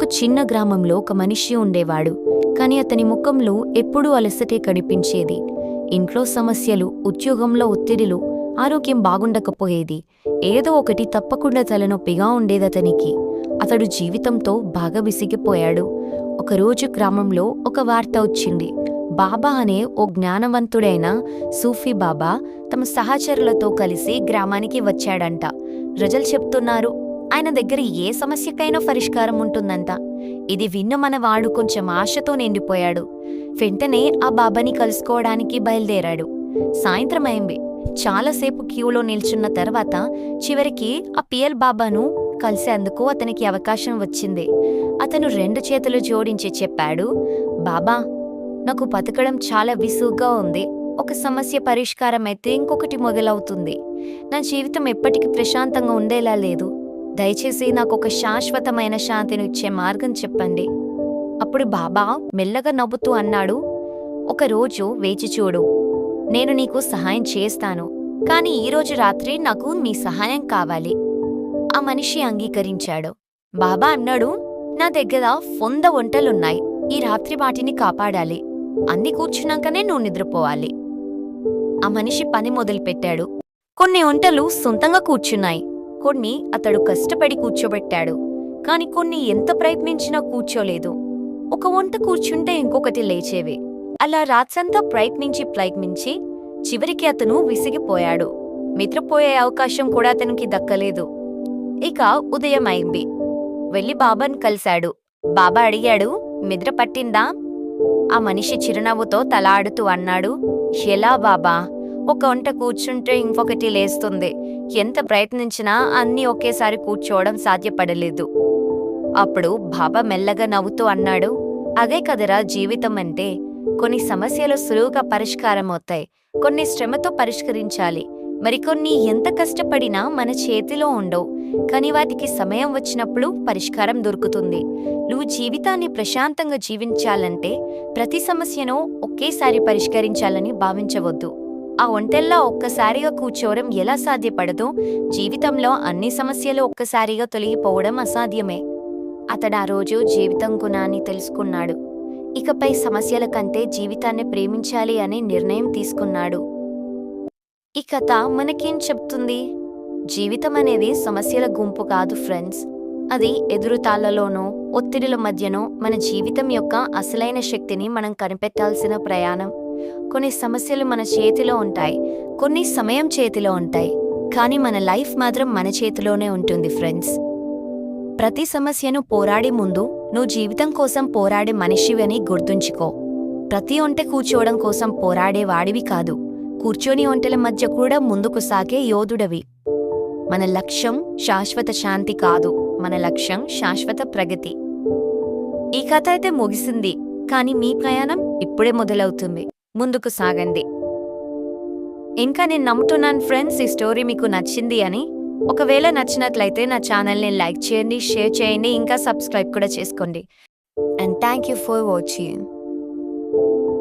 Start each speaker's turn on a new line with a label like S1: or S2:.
S1: ఒక చిన్న గ్రామంలో ఒక మనిషి ఉండేవాడు. కాని అతని ముఖంలో ఎప్పుడూ అలసటే కనిపించేది. ఇంట్లో సమస్యలు ఉద్యోగంలో ఒత్తిడిలు ఆరోగ్యం బాగుండకపోయేది. ఏదో ఒకటి తప్పకుండా తలనొప్పిగా ఉండేదతనికి అతడు జీవితంతో బాగా విసిగిపోయాడు. ఒకరోజు గ్రామంలో ఒక వార్త వచ్చింది. బాబా అనే ఓ జ్ఞానవంతుడైన సూఫీ బాబా తమ సహచరులతో కలిసి గ్రామానికి వచ్చాడంట. ప్రజలు చెప్తున్నారు ఆయన దగ్గర ఏ సమస్యకైనా పరిష్కారం ఉంటుందంట. ఇది విన్న మనవాడు కొంచెం ఆశతో నిండిపోయాడు. వెంటనే ఆ బాబాని కలుసుకోవడానికి బయలుదేరాడు. సాయంత్రం అయింది. చాలాసేపు క్యూలో నిల్చున్న తర్వాత చివరికి ఆ పిఎల్ బాబాను కలిసేందుకు అతనికి అవకాశం వచ్చింది. అతను రెండు చేతులు జోడించి చెప్పాడు బాబా నాకు బతకడం చాలా విసుగ్గా ఉంది. ఒక సమస్య పరిష్కారం అయితే ఇంకొకటి మొదలవుతుంది. నా జీవితం ఎప్పటికీ ప్రశాంతంగా ఉండేలా లేదు. దయచేసి నాకు ఒక శాశ్వతమైన శాంతిని ఇచ్చే మార్గం చెప్పండి. అప్పుడు బాబా మెల్లగా నవ్వుతూ అన్నాడు ఒకరోజు వేచి చూడు. నేను నీకు సహాయం చేస్తాను. కాని ఈరోజు రాత్రి నాకు మీ సహాయం కావాలి. ఆ మనిషి అంగీకరించాడు. బాబా అన్నాడు నా దగ్గర వంద వంటలున్నాయి ఈ రాత్రి వాటిని కాపాడాలి. అన్ని కూర్చున్నాకనే నువ్వు నిద్రపోవాలి. ఆ మనిషి పని మొదలుపెట్టాడు. కొన్ని వంటలు సొంతంగా కూర్చున్నాయి. కొన్ని అతడు కష్టపడి కూర్చోబెట్టాడు కాని కొన్ని ఎంత ప్రయత్నించినా కూర్చోలేదు. ఒక వంట కూర్చుంటే ఇంకొకటి లేచేవి. అలా రాత్రంతా ప్రయత్నించి ప్రయత్నించి చివరికి అతను విసిగిపోయాడు. మిత్రపోయే అవకాశం కూడా అతనికి దక్కలేదు. ఇక ఉదయం అయింది వెళ్ళి బాబాను కలిశాడు. బాబా అడిగాడు నిద్ర పట్టిందా? ఆ మనిషి చిరునవ్వుతో తలాడుతూ అన్నాడు ఎలా బాబా? ఒక వంట కూర్చుంటే ఇంకొకటి లేస్తుంది. ఎంత ప్రయత్నించినా అన్నీ ఒకేసారి కూర్చోవడం సాధ్యపడలేదు. అప్పుడు బాబా మెల్లగా నవ్వుతూ అన్నాడు అదే కదరా జీవితం అంటే. కొన్ని సమస్యలు సులువుగా పరిష్కారం అవుతాయి కొన్ని శ్రమతో పరిష్కరించాలి. మరికొన్ని ఎంత కష్టపడినా మన చేతిలో ఉండవు. కానీ వాటికి సమయం వచ్చినప్పుడు పరిష్కారం దొరుకుతుంది. నువ్వు జీవితాన్ని ప్రశాంతంగా జీవించాలంటే ప్రతి సమస్యను ఒకేసారి పరిష్కరించాలని భావించవద్దు. ఆ ఒంటెల్లా ఒక్కసారిగా కూర్చోవడం ఎలా సాధ్యపడదో? జీవితంలో అన్ని సమస్యలు ఒక్కసారిగా తొలగిపోవడం అసాధ్యమే. అతడు ఆ రోజు జీవితం గుణాన్ని తెలుసుకున్నాడు. ఇకపై సమస్యల కంటే జీవితాన్ని ప్రేమించాలి అనే నిర్ణయం తీసుకున్నాడు. ఈ కథ మనకేం చెప్తుంది? జీవితం అనేది సమస్యల గుంపు కాదు ఫ్రెండ్స్. అది ఎదురుతాళ్ళలోనో ఒత్తిడిల మధ్యనో మన జీవితం యొక్క అసలైన శక్తిని మనం కనిపెట్టాల్సిన ప్రయాణం. కొన్ని సమస్యలు మన చేతిలో ఉంటాయి కొన్ని సమయం చేతిలో ఉంటాయి కానీ మన లైఫ్ మాత్రం మన చేతిలోనే ఉంటుంది ఫ్రెండ్స్. ప్రతి సమస్యను పోరాడే ముందు నువ్వు జీవితం కోసం పోరాడే మనిషివని గుర్తుంచుకో. ప్రతి ఒంటె కూర్చోవడం కోసం పోరాడే వాడివి కాదు కూర్చొని ఒంటెల మధ్య కూడా ముందుకు సాగే యోధుడవి. మన లక్ష్యం శాశ్వత శాంతి కాదు మన లక్ష్యం శాశ్వత ప్రగతి. ఈ కథ అయితే ముగిసింది కానీ మీ ప్రయాణం ఇప్పుడే మొదలవుతుంది. ముందుకు సాగండి ఇంకా నేను నమ్ముతున్నాను ఫ్రెండ్స్ ఈ స్టోరీ మీకు నచ్చింది అని. ఒకవేళ నచ్చినట్లయితే నా ఛానల్ని లైక్ చేయండి షేర్ చేయండి ఇంకా సబ్స్క్రైబ్ కూడా చేసుకోండి. And thank you for watching.